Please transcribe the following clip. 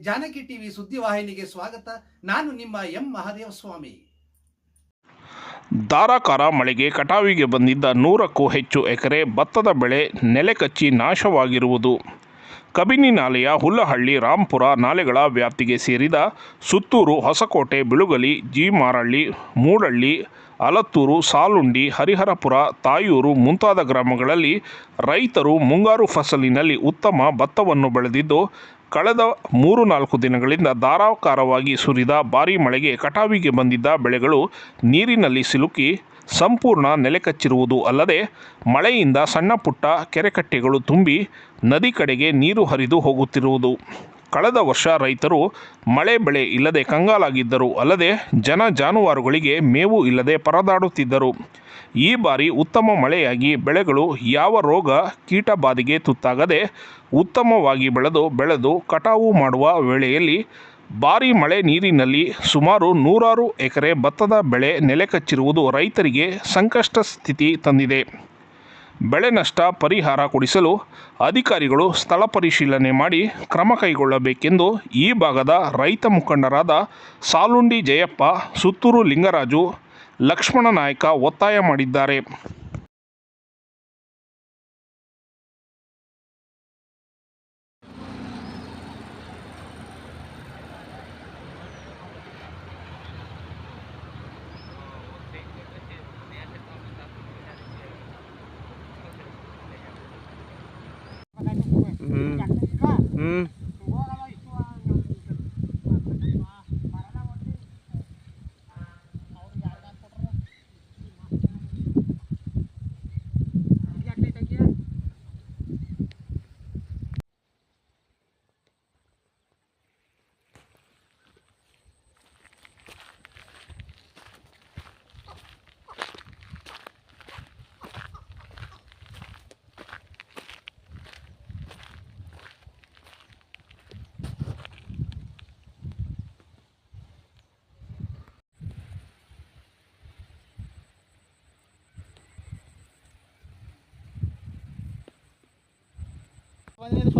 Janaki TV ಸುದ್ದಿವಾಹಿನಿಗೆ ಸ್ವಾಗತ. ನಾನು ನಿಮ್ಮ ಎಂ. ಮಹಾದೇವ ಸ್ವಾಮಿ ಧಾರಾಕಾರ ಮಳೆಗೆ ಕಟಾವಿಗೆ ಬಂದಿದ್ದ ನೂರಕ್ಕೂ ಹೆಚ್ಚು ಎಕರೆ ಭತ್ತದ ಬೆಳೆ ನೆಲೆಕಚ್ಚಿ ನಾಶವಾಗಿರುವುದು. ಕಬಿನಿ ನಾಲೆಯ ಹುಲ್ಲಹಳ್ಳಿ ರಾಂಪುರ ನಾಲೆಗಳ ವ್ಯಾಪ್ತಿಗೆ ಸೇರಿದ ಸುತ್ತೂರು ಹೊಸಕೋಟೆ, ಬಿಳುಗಲಿ ಜಿ ಮಾರಳ್ಳಿ ಮೂಡಳ್ಳಿ ಅಲತ್ತೂರು, ಸಾಲುಂಡಿ, ಹರಿಹರಪುರ, ತಾಯೂರು ಮುಂತಾದ ಗ್ರಾಮಗಳಲ್ಲಿ ರೈತರು ಮುಂಗಾರು ಫಸಲಿನಲ್ಲಿ ಉತ್ತಮ ಭತ್ತವನ್ನು ಬೆಳೆದಿದ್ದು, ಕಳೆದ ಮೂರು ನಾಲ್ಕು ದಿನಗಳಿಂದ ಧಾರಾಕಾರವಾಗಿ ಸುರಿದ ಭಾರೀ ಮಳೆಗೆ ಕಟಾವಿಗೆ ಬಂದಿದ್ದ ಬೆಳೆಗಳು ನೀರಿನಲ್ಲಿ ಸಿಲುಕಿ ಸಂಪೂರ್ಣ ನೆಲೆಕಚ್ಚಿರುವುದು ಅಲ್ಲದೆ, ಮಳೆಯಿಂದ ಸಣ್ಣ ಪುಟ್ಟ ಕೆರೆಕಟ್ಟೆಗಳು ತುಂಬಿ ನದಿ ಕಡೆಗೆ ನೀರು ಹರಿದು ಹೋಗುತ್ತಿರುವುದು. ಕಳೆದ ವರ್ಷ ರೈತರು ಮಳೆ ಬೆಳೆ ಇಲ್ಲದೆ ಕಂಗಾಲಾಗಿದ್ದರು. ಅಲ್ಲದೆ ಜನ ಜಾನುವಾರುಗಳಿಗೆ ಮೇವು ಇಲ್ಲದೆ ಪರದಾಡುತ್ತಿದ್ದರು. ಈ ಬಾರಿ ಉತ್ತಮ ಮಳೆಯಾಗಿ ಬೆಳೆಗಳು ಯಾವ ರೋಗ ಕೀಟ ಬಾಧೆಗೆ ತುತ್ತಾಗದೆ ಉತ್ತಮವಾಗಿ ಬೆಳೆದು ಬೆಳೆದು ಕಟಾವು ಮಾಡುವ ವೇಳೆಯಲ್ಲಿ ಭಾರೀ ಮಳೆ ನೀರಿನಲ್ಲಿ ಸುಮಾರು ನೂರಾರು ಎಕರೆ ಭತ್ತದ ಬೆಳೆ ನೆಲೆಕಚ್ಚಿರುವುದು ರೈತರಿಗೆ ಸಂಕಷ್ಟ ಸ್ಥಿತಿ ತಂದಿದೆ. ಬೆಳೆ ನಷ್ಟ ಪರಿಹಾರ ಕೊಡಿಸಲು ಅಧಿಕಾರಿಗಳು ಸ್ಥಳ ಪರಿಶೀಲನೆ ಮಾಡಿ ಕ್ರಮ ಕೈಗೊಳ್ಳಬೇಕೆಂದು ಈ ಭಾಗದ ರೈತ ಮುಖಂಡರಾದ ಸಾಲುಂಡಿ ಜಯಪ್ಪ, ಸುತ್ತೂರು ಲಿಂಗರಾಜು, ಲಕ್ಷ್ಮಣ ನಾಯಕ ಒತ್ತಾಯ ಮಾಡಿದ್ದಾರೆ. Mm-hmm. manera